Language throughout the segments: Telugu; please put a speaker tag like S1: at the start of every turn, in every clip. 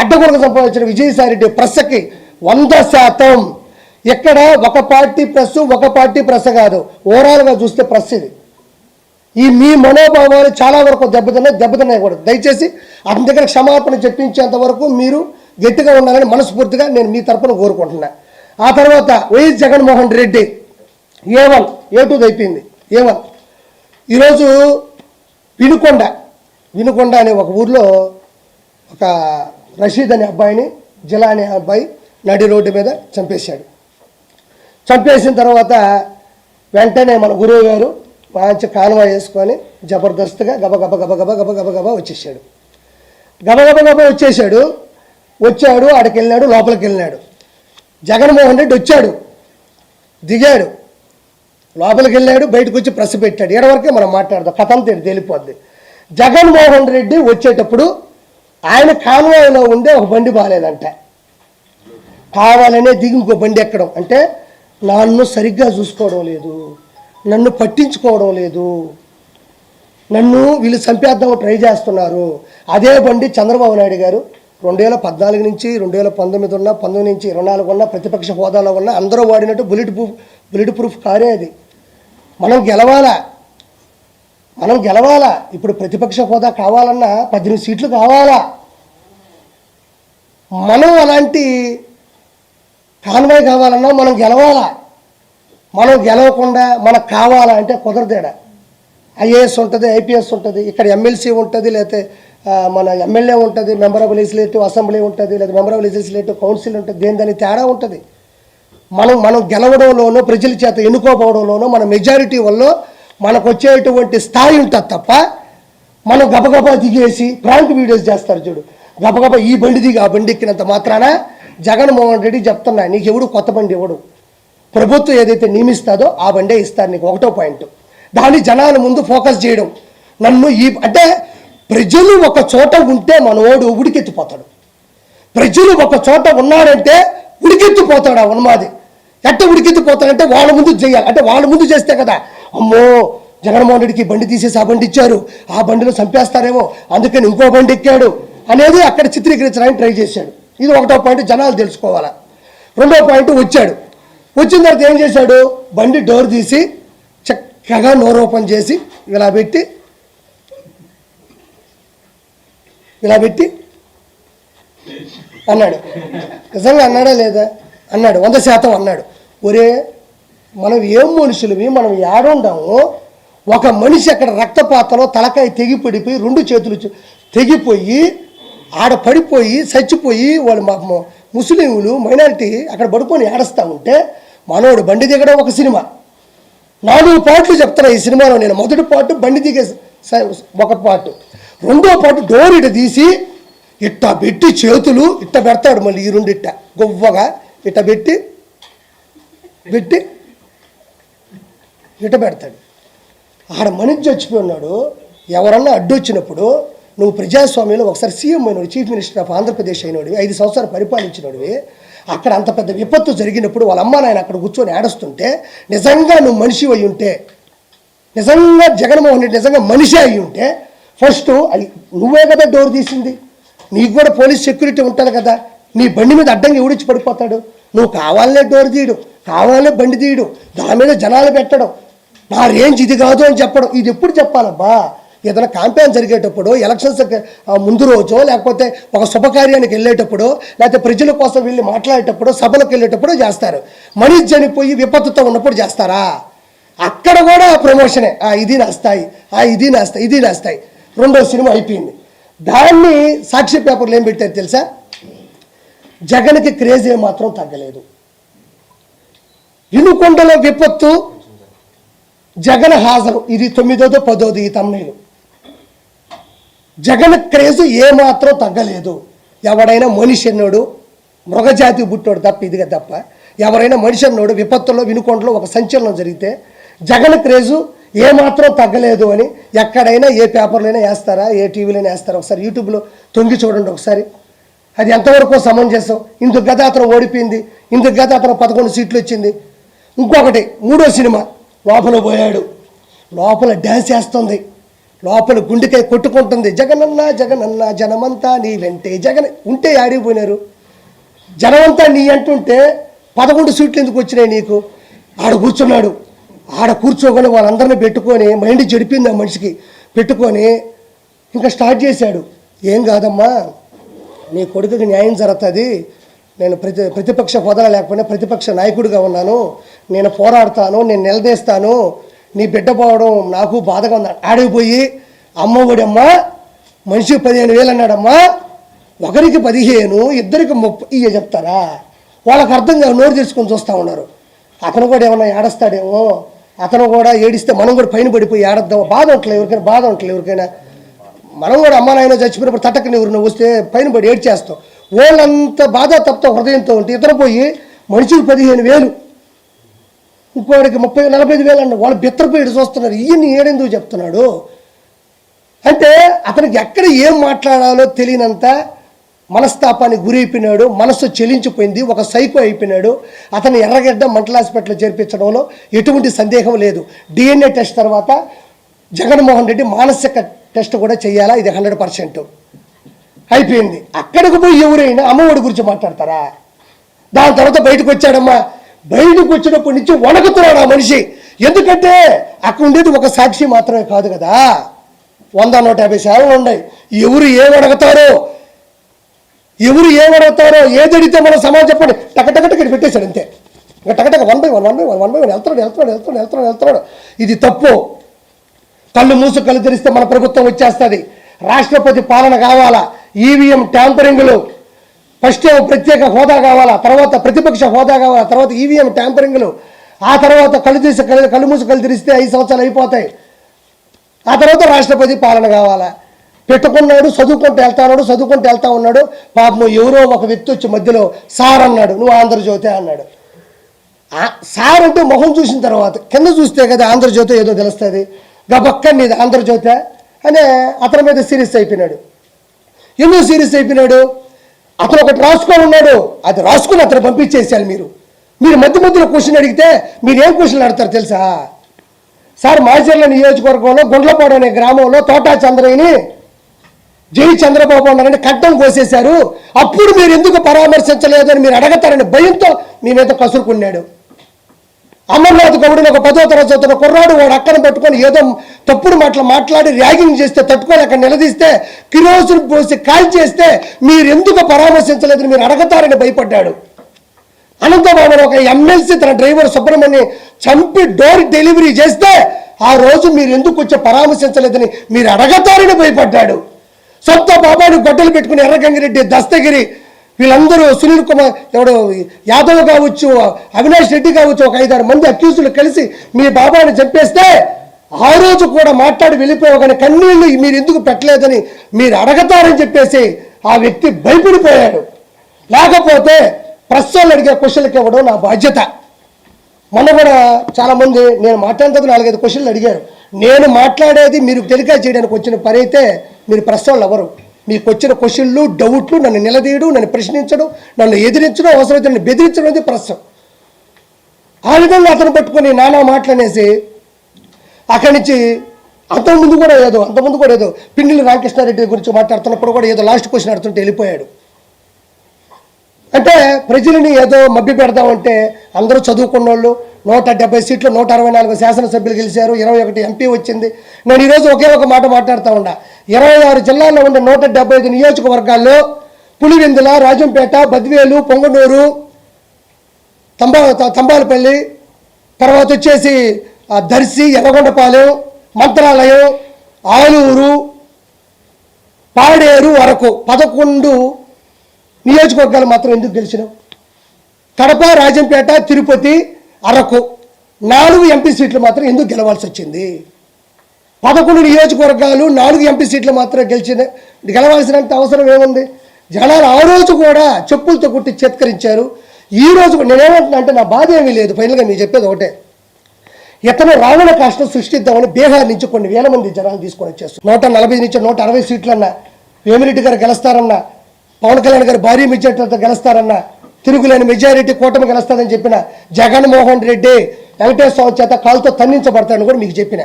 S1: అడ్డగొడక సంపాదించిన విజయసాయి రెడ్డి ప్రెస్కి వంద శాతం. ఎక్కడ? ఒక పార్టీ ప్రెస్ ఒక పార్టీ ప్రెస్ కాదు. ఓవరాల్గా చూస్తే ప్రెస్ ఇది. ఈ మీ మనోభావాలు చాలా వరకు దెబ్బతిన్నాయి దెబ్బతిన్నాయి కూడా. దయచేసి అతని దగ్గర క్షమాపణ చెప్పించేంత వరకు మీరు గట్టిగా ఉండాలని మనస్ఫూర్తిగా నేను మీ తరపున కోరుకుంటున్నా. ఆ తర్వాత YS Jaganmohan Reddy A one A టూది అయిపోయింది. A one. ఈరోజు వినుకొండ వినుకొండ అనే ఒక ఊర్లో ఒక రషీద్ అనే అబ్బాయిని జిలా అనే అబ్బాయి నడి రోడ్డు మీద చంపేశాడు. చంపేసిన తర్వాత వెంటనే మన గురువు గారు మంచి కాలువ వేసుకొని జబర్దస్త్గా గబగబ గబగబ గబ గబ వచ్చేసాడు గబ గబ వచ్చేసాడు వచ్చాడు ఆడికి వెళ్ళాడు లోపలికి వెళ్ళినాడు జగన్మోహన్ రెడ్డి వచ్చాడు. దిగాడు. లోపలికి వెళ్ళాడు బయటకు వచ్చి ప్రెస్ పెట్టాడు. ఏడ వరకే మనం మాట్లాడదాం. కథం తెలి తెలిపోద్ది. జగన్మోహన్ రెడ్డి వచ్చేటప్పుడు ఆయన కాలువలో ఉండే ఒక బండి బాగాలేదంట కావాలనే దిగి ఇంకో బండి ఎక్కడం. అంటే నన్ను సరిగ్గా చూసుకోవడం లేదు. నన్ను పట్టించుకోవడం లేదు. నన్ను వీళ్ళు చంపేద్దాం ట్రై చేస్తున్నారు. అదే బండి చంద్రబాబు నాయుడు గారు రెండు వేల పద్నాలుగు నుంచి రెండు వేల పంతొమ్మిది ఉన్న పంతొమ్మిది నుంచి ఇరవై నాలుగు ఉన్న ప్రతిపక్ష హోదాలో ఉన్న అందరూ వాడినట్టు బుల్లెట్ ప్రూఫ్ బుల్లెట్ ప్రూఫ్ కారే అది. మనం గెలవాలా? మనం గెలవాలా? ఇప్పుడు ప్రతిపక్ష హోదా కావాలన్నా పద్దెనిమిది సీట్లు కావాలా? మనం అలాంటి కాన్వాయ్ కావాలన్నా మనం గెలవాలా? మనం గెలవకుండా మనకు కావాలా అంటే కుదరదేడా? ఐఏఎస్ ఉంటుంది ఐపీఎస్ ఉంటుంది ఇక్కడ ఎమ్మెల్సీ ఉంటుంది లేకపోతే మన ఎమ్మెల్యే ఉంటుంది మెంబర్ ఆఫ్ లెజిస్లేటివ్ అసెంబ్లీ ఉంటుంది లేదా మెంబర్ ఆఫ్ లెజిస్లేటివ్ కౌన్సిల్ ఉంటుంది దేని దాని తేడా ఉంటుంది? మనం మనం గెలవడంలోనో ప్రజల చేత ఎన్నుకోపోవడంలోనో మన మెజారిటీ వల్ల మనకు వచ్చేటువంటి స్థాయి ఉంటుంది తప్ప మనం గబగబా దిగేసి ప్రాంక్ వీడియోస్ చేస్తారు చూడు. గబగబా ఈ బండి దిగి ఆ బండి ఎక్కినంత మాత్రాన జగన్మోహన్ రెడ్డి చెప్తున్నా నీకు ఎవడు కొత్త బండి ఇవ్వడు. ప్రభుత్వం ఏదైతే నియమిస్తాదో ఆ బండే ఇస్తారు నీకు ఒకటో పాయింట్. దాన్ని జనాల ముందు ఫోకస్ చేయడం. నన్ను ఈ అంటే ప్రజలు ఒక చోట ఉంటే మనోడు ఉడికెత్తిపోతాడు. ప్రజలు ఒక చోట ఉన్నాడంటే ఉడికెత్తిపోతాడు ఆ ఉన్మాది. ఎట్ట ఉడికెత్తిపోతాడంటే వాళ్ళ ముందు చేయాలి. అంటే వాళ్ళ ముందు చేస్తే కదా అమ్మో జగన్మోహన్ రెడ్డికి బండి తీసేసి ఆ బండి ఇచ్చారు. ఆ బండిలో చంపేస్తారేమో అందుకని ఇంకో బండి ఎక్కాడు. అనేది అక్కడ చిత్రీకరించడానికి ట్రై చేశాడు. ఇది ఒకటో పాయింట్ జనాలు తెలుసుకోవాలా. రెండో పాయింట్ వచ్చాడు. వచ్చిన తర్వాత ఏం చేశాడు? బండి డోర్ తీసి చక్కగా నోరు ఓపెన్ చేసి ఇలా పెట్టి ఇలా పెట్టి అన్నాడు. నిజంగా అన్నాడా లేదా? అన్నాడు. వంద శాతం అన్నాడు. ఒరే మనం ఏం మనుషులవి? మనం ఏడుండాము. ఒక మనిషి అక్కడ రక్తపాతలో తలకాయ తెగిపడిపోయి రెండు చేతులు తెగిపోయి ఆడ పడిపోయి చచ్చిపోయి వాళ్ళు మా ముస్లింలు మైనారిటీ అక్కడ పడుకొని ఏడుస్తూ ఉంటే మనోడు బండి దిగడం ఒక సినిమా. నాలుగు పాటలు చెప్తున్నా ఈ సినిమాలో నేను. మొదటి పాటు బండి దిగే ఒక పాటు. రెండో పాటు డోర్ ఇట తీసి ఇట్ట పెట్టి చేతులు ఇట్ట పెడతాడు మళ్ళీ ఈ రెండు ఇట్ట గొవ్వగా ఇట్ట పెట్టి పెట్టి ఇట్ట పెడతాడు ఆడ మనిషి చచ్చిపోయి ఉన్నాడు. ఎవరన్నా అడ్డొచ్చినప్పుడు నువ్వు ప్రజాస్వామ్యంలో ఒకసారి సీఎం అయినడు చీఫ్ మినిస్టర్ ఆఫ్ ఆంధ్రప్రదేశ్ అయినోడివి ఐదు సంవత్సరాలు పరిపాలించినోడివి అక్కడ అంత పెద్ద విపత్తు జరిగినప్పుడు వాళ్ళ అమ్మ నాయన అక్కడ కూర్చొని ఏడుస్తుంటే నిజంగా నువ్వు మనిషి అయి ఉంటే నిజంగా జగన్మోహన్ రెడ్డి నిజంగా మనిషి అయి ఉంటే ఫస్ట్ అది నువ్వే కదా డోర్ తీసింది. నీకు కూడా పోలీస్ సెక్యూరిటీ ఉంటుంది కదా. నీ బండి మీద అడ్డంగా ఎవడిచ్చి పడిపోతాడు? నువ్వు కావాలనే డోర్ తీయడు కావాలనే బండి తీయడు దాని మీద జనాలు పెట్టడం. నా రేంజ్ ఇది కాదు అని చెప్పడం. ఇది ఎప్పుడు చెప్పాలబ్బా? ఏదైనా క్యాంపెయిన్ జరిగేటప్పుడు ఎలక్షన్స్ ముందు రోజో లేకపోతే ఒక శుభకార్యానికి వెళ్ళేటప్పుడు లేకపోతే ప్రజల కోసం వెళ్ళి మాట్లాడేటప్పుడు సభలకు వెళ్ళేటప్పుడు చేస్తారు. మనిషి చనిపోయి విపత్తుతో ఉన్నప్పుడు చేస్తారా? అక్కడ కూడా ప్రమోషనే ఆ ఇది నా స్థాయి. ఆ ఇది నా స్థాయి. ఇది నా స్థాయి. రెండో సినిమా అయిపోయింది. దాన్ని సాక్షి పేపర్లు ఏం పెట్టారు తెలుసా? జగన్కి క్రేజ్ మాత్రం తగ్గలేదు. వినుకొండలో విపత్తు జగన్ హాజరు. ఇది తొమ్మిదోదో పదోది ఈ తమ్ముళ్ళు జగన్ క్రేజ్ ఏమాత్రం తగ్గలేదు. ఎవడైనా మనిషి అన్నాడు మృగజాతి పుట్టాడు తప్ప ఇదిగా తప్ప. ఎవరైనా మనిషి అన్నాడు విపత్తులో వినుకొండలో ఒక సంచలనం జరిగితే జగన్ క్రేజు ఏమాత్రం తగ్గలేదు అని ఎక్కడైనా ఏ పేపర్లైనా వేస్తారా ఏ టీవీలైనా వేస్తారా? ఒకసారి యూట్యూబ్లో తొంగి చూడండి ఒకసారి. అది ఎంతవరకు సమంజసం? ఇందుకు గత అతను ఓడిపోయింది. ఇందుకు గత అతను పదకొండు సీట్లు వచ్చింది. ఇంకొకటి మూడో సినిమా. లోపల పోయాడు. లోపల డ్యాన్స్ వేస్తుంది లోపల గుండెకాయ కొట్టుకుంటుంది. జగనన్న జగనన్న జనమంతా నీ వెంటే. జగన్ ఉంటే ఆడిపోయినారు. జనమంతా నీ అంటుంటే పదకొండు సీట్లు ఎందుకు వచ్చినాయి నీకు? ఆడ కూర్చున్నాడు. ఆడ కూర్చోకొని వాళ్ళందరినీ పెట్టుకొని మైండ్ చెడిపింది ఆ మనిషికి. పెట్టుకొని ఇంకా స్టార్ట్ చేశాడు. ఏం కాదమ్మా? నీ కొడుకుకి న్యాయం జరుగుతుంది. నేను ప్రతి ప్రతిపక్ష హోదా లేకపోయినా ప్రతిపక్ష నాయకుడిగా ఉన్నాను. నేను పోరాడతాను నేను నిలదీస్తాను నీ బిడ్డ పోవడం నాకు బాధగా ఉంది ఆడిపోయి అమ్మఒడమ్మా మనిషికి పదిహేను వేలు అన్నాడమ్మా ఒకరికి పదిహేను ఇద్దరికి ముప్పై ఇయ్య చెప్తారా? వాళ్ళకి అర్థం కాదు నోరు తెచ్చుకొని చూస్తూ ఉన్నారు. అతను కూడా ఏమన్నా ఏడస్తాడేమో? అతను కూడా ఏడిస్తే మనం కూడా పైన పడిపోయి ఏడద్దాం. బాధ ఉంటలే ఎవరికైనా బాధ ఉంటలే ఎవరికైనా. మనం కూడా అమ్మ నాయన చచ్చిపోయినప్పుడు తటకని ఎవరిని వస్తే పైన పడి ఏడ్చేస్తాం. వాళ్ళంత బాధ తప్ప హృదయంతో ఉంటే ఇతర పోయి మనిషికి పదిహేను వేలు ఇంకోడికి ముప్పై నలభై ఐదు వేలు అన్న వాళ్ళు బిత్తరపోయి చూస్తున్నారు ఈయన్ని ఏడెందుకు చెప్తున్నాడు? అంటే అతనికి ఎక్కడ ఏం మాట్లాడాలో తెలియనంత మనస్తాపానికి గురైపోయినాడు మనస్సు చెలించిపోయింది. ఒక సైకో అయిపోయినాడు. అతను ఎర్రగడ్డ మంటల హాస్పిటల్లో చేర్పించడంలో ఎటువంటి సందేహం లేదు. డిఎన్ఏ టెస్ట్ తర్వాత జగన్మోహన్ రెడ్డి మానసిక టెస్ట్ కూడా చేయాలా? ఇది హండ్రెడ్ పర్సెంట్. అయిపోయింది. అక్కడికి పోయి ఎవరైనా అమ్మఒడి గురించి మాట్లాడతారా? దాని తర్వాత బయటకు వచ్చాడమ్మా. బయటకు వచ్చినప్పటి నుంచి వణకుతున్నాడు ఆ మనిషి. ఎందుకంటే అక్కడ ఉండేది ఒక సాక్షి మాత్రమే కాదు కదా. వంద నూట యాభై సేవలు ఉన్నాయి. ఎవరు ఏం అడుగుతారో ఎవరు ఏం అడుగుతారో ఏది అడిగితే మన సమాజం చెప్పండి. టకటకటకి పెట్టేశాడు అంతే. ఇంకా టకటక one by one one by one one by one వెళ్తున్నాడు వెళ్తున్నాడు వెళ్తున్నాడు వెళ్తున్నాడు వెళ్తున్నాడు. ఇది తప్పు. కళ్ళు మూసు కళ్ళు తెరిస్తే మన ప్రభుత్వం వచ్చేస్తుంది. రాష్ట్రపతి పాలన కావాలా? ఈవీఎం ట్యాంపరింగ్లు. ఫస్ట్ ప్రత్యేక హోదా కావాలా? తర్వాత ప్రతిపక్ష హోదా కావాలా? తర్వాత ఈవీఎం ట్యాంపరింగ్లు ఆ తర్వాత కళ్ళు తీసి కళ్ళు కళ్ళు మూసి కళ్ళు తెరిస్తే ఐదు సంవత్సరాలు అయిపోతాయి. ఆ తర్వాత రాష్ట్రపతి పాలన కావాలా? పెట్టుకున్నాడు చదువుకుంటూ వెళ్తాడు చదువుకుంటూ వెళ్తా ఉన్నాడు. పాపం ఎవరో ఒక వ్యక్తి వచ్చి మధ్యలో సార్ అన్నాడు. నువ్వు ఆంధ్రజ్యోతి అన్నాడు. ఆ సార్ అంటూ మొహం చూసిన తర్వాత కింద చూస్తే కదా ఆంధ్రజ్యోతి ఏదో తెలుస్తుంది. గబక్కని ఇది ఆంధ్రజ్యోతి అనే అతని మీద సీరియస్ అయిపోయినాడు. ఎందుకు సీరియస్ అయిపోయినాడు? అతను ఒకటి రాసుకొని ఉన్నాడు. అది రాసుకుని అతను పంపించేసారు మీరు. మీరు మధ్య మధ్యలో క్వశ్చన్ అడిగితే మీరు ఏం క్వశ్చన్ అడతారు తెలుసా? సార్ మాచర్ల నియోజకవర్గంలో గుండ్లపాడు అనే గ్రామంలో తోటా చంద్రయ్యని జై చంద్రబాబు అన్నారని కట్టం కోసేశారు. అప్పుడు మీరు ఎందుకు పరామర్శించలేదు అని మీరు అడగతారని భయంతో మీ మీద కసురుకున్నాడు. అమర్నాథ్ గౌడుని ఒక పదో తరగతి చదువుతున్న కుర్రాడు వాడు అక్కన పెట్టుకొని ఏదో తప్పుడు మాటలు మాట్లాడి ర్యాగింగ్ చేస్తే తట్టుకొని అక్కడ నిలదీస్తే కిరోసులు పోసి కాల్ చేస్తే మీరు ఎందుకు పరామర్శించలేదని మీరు అడగతారని భయపడ్డాడు. అనంతబాబు ఒక ఎమ్మెల్సీ తన డ్రైవర్ సుబ్రహ్మణ్యం చంపి డోర్ డెలివరీ చేస్తే ఆ రోజు మీరు ఎందుకు వచ్చి పరామర్శించలేదని మీరు అడగతారని భయపడ్డాడు. సొంత బాబాను గొడ్డలు పెట్టుకుని ఎర్రగంగిరెడ్డి దస్తగిరి వీళ్ళందరూ సునీల్ కుమార్ ఎవడు యాదవ్ కావచ్చు అవినాష్ రెడ్డి కావచ్చు ఒక ఐదారు మంది అక్యూజులు కలిసి మీ బాబాని చంపేస్తే ఆ రోజు కూడా మాట్లాడి వెళ్ళిపోయావు కానీ మీరు ఎందుకు పెట్టలేదని మీరు అడగతారని చెప్పేసి ఆ వ్యక్తి భయపడిపోయాడు. లేకపోతే ప్రశ్నలు అడిగే క్వశ్చన్లకు ఇవ్వడం నా బాధ్యత. మొన్న కూడా చాలామంది నేను మాట్లాడేందుకు నాలుగైదు క్వశ్చన్లు అడిగారు. నేను మాట్లాడేది మీరు తెలికా చేయడానికి వచ్చిన పని అయితే మీరు ప్రశ్నలు ఎవరు మీకు వచ్చిన క్వశ్చన్లు డౌట్లు నన్ను నిలదీయడం నన్ను ప్రశ్నించడం నన్ను ఎదిరించడం అవసరమైతే నన్ను బెదిరించడం అనేది ప్రశ్న ఆ విధంగా అతను పట్టుకొని నానా మాటలనేసి అక్కడి నుంచి అంతకుముందు కూడా ఏదో అంతకుముందు కూడా ఏదో పిండిలి రామకృష్ణారెడ్డి గురించి మాట్లాడుతున్నప్పుడు కూడా ఏదో లాస్ట్ క్వశ్చన్ అడుతుంటే వెళ్ళిపోయాడు. అంటే ప్రజలని ఏదో మభ్య పెడదామంటే అందరూ చదువుకున్న వాళ్ళు నూట డెబ్బై సీట్లు నూట అరవై నాలుగు శాసనసభ్యులు గెలిచారు ఇరవై ఒకటి ఎంపీ వచ్చింది. నేను ఈరోజు ఒకే ఒక మాట మాట్లాడుతూ ఉన్నా. ఇరవై ఆరు జిల్లాల్లో ఉండే నూట డెబ్బై ఐదు నియోజకవర్గాల్లో పులివెందుల రాజంపేట బద్వేలు పొంగనూరు తంబా తంబాలపల్లి తర్వాత వచ్చేసి దర్శి ఎర్రగొండపాలెం మంత్రాలయం ఆలూరు పాడేరు వరకు పదకొండు నియోజకవర్గాలు మాత్రం ఎందుకు గెలిచినాం? కడప రాజంపేట తిరుపతి అరకు నాలుగు ఎంపీ సీట్లు మాత్రం ఎందుకు గెలవాల్సి వచ్చింది? పదకొండు నియోజకవర్గాలు నాలుగు ఎంపీ సీట్లు మాత్రం గెలిచిన గెలవాల్సినంత అవసరం ఏముంది? జనాలు ఆ రోజు కూడా చెప్పులతో కొట్టి చేత్కరించారు. ఈ రోజు నేనేమంటున్నా అంటే నా బాధ ఏమీ లేదు. ఫైనల్గా మీరు చెప్పేది ఒకటే. ఇతను రావణ కాష్టం సృష్టిద్దామని బీహార్ నుంచి కొన్ని వేల మంది జనాలు తీసుకొని వచ్చేస్తారు నూట నలభై నుంచి నూట అరవై సీట్లన్నా వేమిరెడ్డి గారు గెలుస్తారన్నా పవన్ కళ్యాణ్ గారు భారీ మెజార్టీలతో గెలుస్తారన్నా తిరుగులేని మెజారిటీ కూటమి గెలుస్తుందని చెప్పిన జగన్మోహన్ రెడ్డి వెంకటేశ్వర స్వామి చేత కాలుతో తన్నించబడతాడని కూడా మీకు చెప్పిన.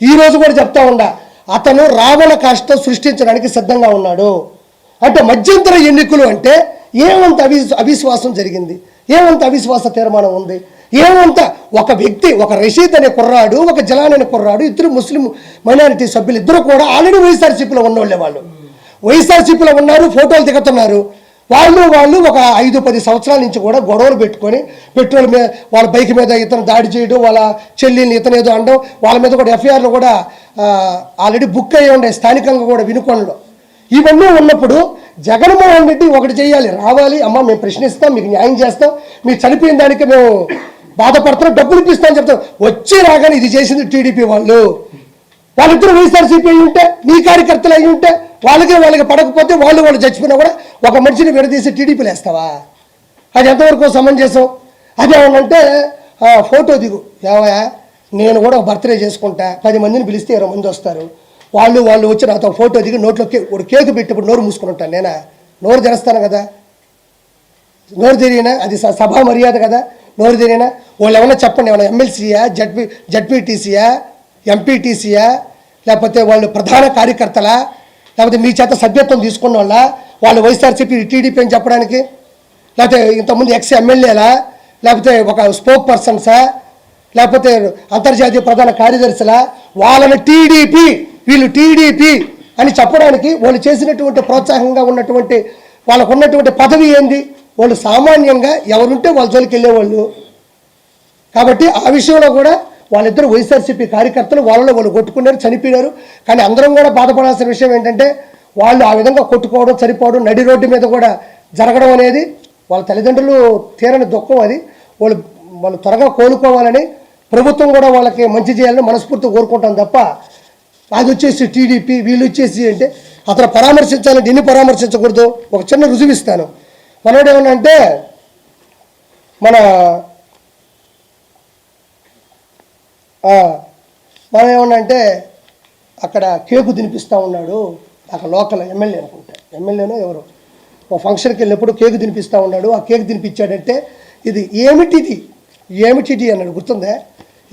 S1: ఈ రోజు కూడా చెప్తా ఉండా అతను రావణ కష్టం సృష్టించడానికి సిద్ధంగా ఉన్నాడు. అంటే మధ్యంతర ఎన్నికలు అంటే ఏమంత అవి అవిశ్వాసం జరిగింది? ఏమంత అవిశ్వాస తీర్మానం ఉంది? ఏమంత ఒక వ్యక్తి ఒక రషీద్ అనే కుర్రాడు ఒక జలాన్ అనే కుర్రాడు ఇద్దరు ముస్లిం మైనారిటీ సభ్యులు ఇద్దరు కూడా ఆల్రెడీ వైఎస్ఆర్సీపీలో ఉన్నోళ్ళే వాళ్ళు. వైఎస్ఆర్సీపీలో ఉన్నారు ఫోటోలు దిగుతున్నారు. వాళ్ళు వాళ్ళు ఒక ఐదు పది సంవత్సరాల నుంచి కూడా గొడవలు పెట్టుకొని పెట్రోల్ మీద వాళ్ళ బైక్ మీద ఇతను దాడి చేయడం వాళ్ళ చెల్లిని ఇతను ఏదో అనడం వాళ్ళ మీద కూడా ఎఫ్ఐఆర్లు కూడా ఆల్రెడీ బుక్ అయ్యి ఉండే స్థానికంగా కూడా వినుకొండలో ఇవన్నీ ఉన్నప్పుడు జగన్మోహన్ రెడ్డి ఒకటి చేయాలి రావాలి అమ్మ మేము ప్రశ్నిస్తాం మీకు న్యాయం చేస్తాం మీరు చనిపోయిన దానికి మేము బాధపడుతున్నాం డబ్బులు ఇప్పిస్తామని చెప్తాం. వచ్చి రాగానే ఇది చేసింది టీడీపీ వాళ్ళు. వాళ్ళిద్దరు వైఎస్ఆర్సీపీ అయి ఉంటే నీ కార్యకర్తలు అయి ఉంటే వాళ్ళకి వాళ్ళకి పడకపోతే వాళ్ళు వాళ్ళు చచ్చిపోయినా కూడా ఒక మనిషిని విడదీసి టీడీపీలు వేస్తావా? అది ఎంతవరకు సమంజసం? అది ఏమన్నంటే ఫోటో దిగు. ఏమయ్యా నేను కూడా ఒక బర్త్డే చేసుకుంటా. పది మందిని పిలిస్తే ఇరవై మంది వస్తారు. వాళ్ళు వాళ్ళు వచ్చి నాతో ఫోటో దిగి నోట్లో కే ఒక కేక్ పెట్టినప్పుడు నోరు మూసుకుని ఉంటాను నేనా? నోరు తెరుస్తాను కదా. నోరు తెరిగినా అది సభా మర్యాద కదా. నోరు తెరిగినా వాళ్ళు ఏమన్నా చెప్పండి ఏమన్నా ఎమ్మెల్సీయా జడ్పీ జడ్పీటీసీయా ఎంపీటీసీయా లేకపోతే వాళ్ళు ప్రధాన కార్యకర్తలా లేకపోతే మీ చేత సభ్యత్వం తీసుకున్న వాళ్ళ వాళ్ళు వైఎస్ఆర్సీపీ టీడీపీ అని చెప్పడానికి? లేకపోతే ఇంతకుముందు ఎక్స్ ఎమ్మెల్యేలా? లేకపోతే ఒక స్పోక్ పర్సన్సా? లేకపోతే అంతర్జాతీయ ప్రధాన కార్యదర్శులా? వాళ్ళని టీడీపీ వీళ్ళు టీడీపీ అని చెప్పడానికి వాళ్ళు చేసినటువంటి ప్రోత్సాహంగా ఉన్నటువంటి వాళ్ళకు ఉన్నటువంటి పదవి ఏంది? వాళ్ళు సామాన్యంగా ఎవరుంటే వాళ్ళ జోలికి వెళ్ళేవాళ్ళు. కాబట్టి ఆ విషయంలో కూడా వాళ్ళిద్దరు వైఎస్ఆర్సీపీ కార్యకర్తలు వాళ్ళలో వాళ్ళు కొట్టుకున్నారు చనిపోయారు కానీ అందరం కూడా బాధపడాల్సిన విషయం ఏంటంటే వాళ్ళు ఆ విధంగా కొట్టుకోవడం చనిపోవడం నడి రోడ్డు మీద కూడా జరగడం అనేది వాళ్ళ తల్లిదండ్రులు తీరని దుఃఖం అది. వాళ్ళు వాళ్ళు త్వరగా కోలుకోవాలని ప్రభుత్వం కూడా వాళ్ళకి మంచి చేయాలని మనస్ఫూర్తి కోరుకుంటాం తప్ప అది వచ్చేసి టీడీపీ వీళ్ళు వచ్చేసి అంటే అతను పరామర్శించాలంటే ఎన్ని పరామర్శించకూడదు. ఒక చిన్న రుజువు ఇస్తాను. మనోడు ఏమన్నా అంటే మన ఆ, మనం ఏమన్నంటే అక్కడ కేకు తినిపిస్తూ ఉన్నాడు అక్కడ లోకల్ ఎమ్మెల్యే అనుకుంటా. ఎమ్మెల్యేనో ఎవరు. ఓ ఫంక్షన్కి వెళ్ళినప్పుడు కేకు తినిపిస్తూ ఉన్నాడు ఆ కేక్ తినిపించాడంటే ఇది ఏమిటిది? ఏమిటిది అన్నాడు గుర్తుందా?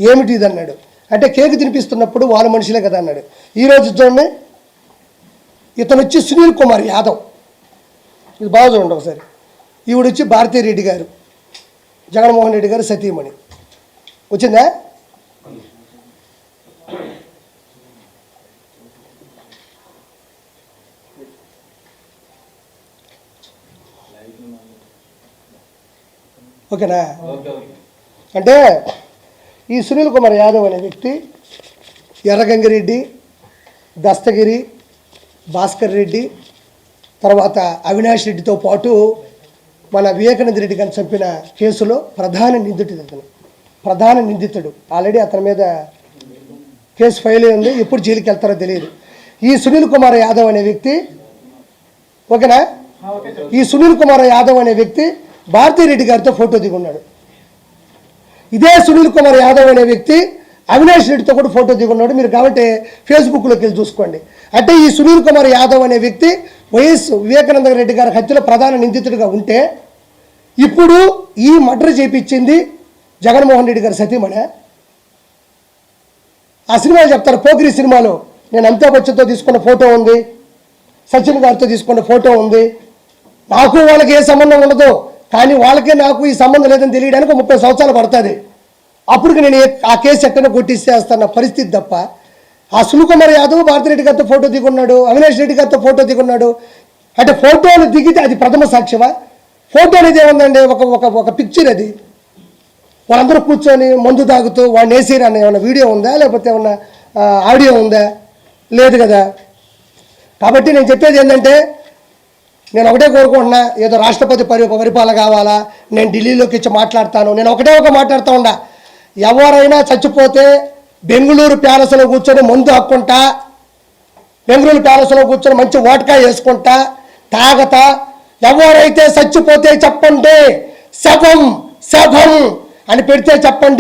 S1: ఏమిటిది అన్నాడు. అంటే కేక్ తినిపిస్తున్నప్పుడు వాళ్ళ మనుషులే కదా అన్నాడు. ఈరోజు చూడండి ఇతను వచ్చి సునీల్ కుమార్ యాదవ్. ఇది బాగా చూడండి ఒకసారి. ఈవిడొచ్చి భారతీరెడ్డి రెడ్డి గారు జగన్మోహన్ రెడ్డి గారు సతీమణి. వచ్చిందా? ఓకేనా? అంటే ఈ సునీల్ కుమార్ యాదవ్ అనే వ్యక్తి ఎర్రగంగిరెడ్డి దస్తగిరి భాస్కర్ రెడ్డి తర్వాత అవినాష్ రెడ్డితో పాటు మన వివేకానంద రెడ్డి గారిని చంపిన కేసులో ప్రధాన నిందితుడు అతను. ప్రధాన నిందితుడు. ఆల్రెడీ అతని మీద కేసు ఫైల్ అయి ఉంది. ఎప్పుడు జైలుకి వెళ్తారో తెలియదు. ఈ సునీల్ కుమార్ యాదవ్ అనే వ్యక్తి ఓకేనా? ఈ సునీల్ కుమార్ యాదవ్ అనే వ్యక్తి భారతీ రెడ్డి గారితో ఫోటో దిగున్నాడు. ఇదే సునీల్ కుమార్ యాదవ్ అనే వ్యక్తి అవినాష్ రెడ్డితో కూడా ఫోటో దిగున్నాడు. మీరు కాబట్టి ఫేస్బుక్లోకి వెళ్ళి చూసుకోండి. అంటే ఈ సునీల్ కుమార్ యాదవ్ అనే వ్యక్తి వైఎస్ వివేకానంద రెడ్డి గారి హత్యలో ప్రధాన నిందితుడిగా ఉంటే ఇప్పుడు ఈ మర్డర్ చేపించింది జగన్మోహన్ రెడ్డి గారి సతీమణి. ఆ సినిమాలు చెప్తారు పోకిరి సినిమాలో. నేను అమితాబ్ బచ్చన్తో తీసుకున్న ఫోటో ఉంది సచిన్ గారితో తీసుకున్న ఫోటో ఉంది. నాకు వాళ్ళకి ఏ సంబంధం ఉండదు. కానీ వాళ్ళకే నాకు ఈ సంబంధం లేదని తెలియడానికి ముప్పై సంవత్సరాలు పడుతుంది. అప్పుడు నేను ఆ కేసు ఎట్టనో కొట్టిస్తేస్తున్న పరిస్థితి తప్ప ఆ సునుకుమార్ యాదవ్ భారతిరెడ్డి గారితో ఫోటో దిగున్నాడు అవినాష్ రెడ్డి గారితో ఫోటో దిగున్నాడు. అంటే ఫోటోలు దిగితే అది ప్రథమ సాక్ష్యమా? ఫోటో అనేది ఏముందండి? ఒక ఒక ఒక పిక్చర్ అది. వాళ్ళందరూ కూర్చొని మందు తాగుతూ వాడిని వేసేరన్న ఏమైనా వీడియో ఉందా? లేకపోతే ఏమన్నా ఆడియో ఉందా? లేదు కదా. కాబట్టి నేను చెప్పేది ఏంటంటే నేను ఒకటే కోరుకుంటున్నా ఏదో రాష్ట్రపతి పరి పరిపాలన కావాలా? నేను ఢిల్లీలోకి ఇచ్చి మాట్లాడతాను. నేను ఒకటే ఒక మాట్లాడుతూ ఉండా. ఎవరైనా చచ్చిపోతే బెంగళూరు ప్యాలెస్లో కూర్చొని మందు హక్కుంటా బెంగళూరు ప్యాలెస్లో కూర్చొని మంచి ఓటకా వేసుకుంటా తాగతా ఎవరైతే చచ్చిపోతే చెప్పండి శవం శవం అని పెడితే చెప్పండి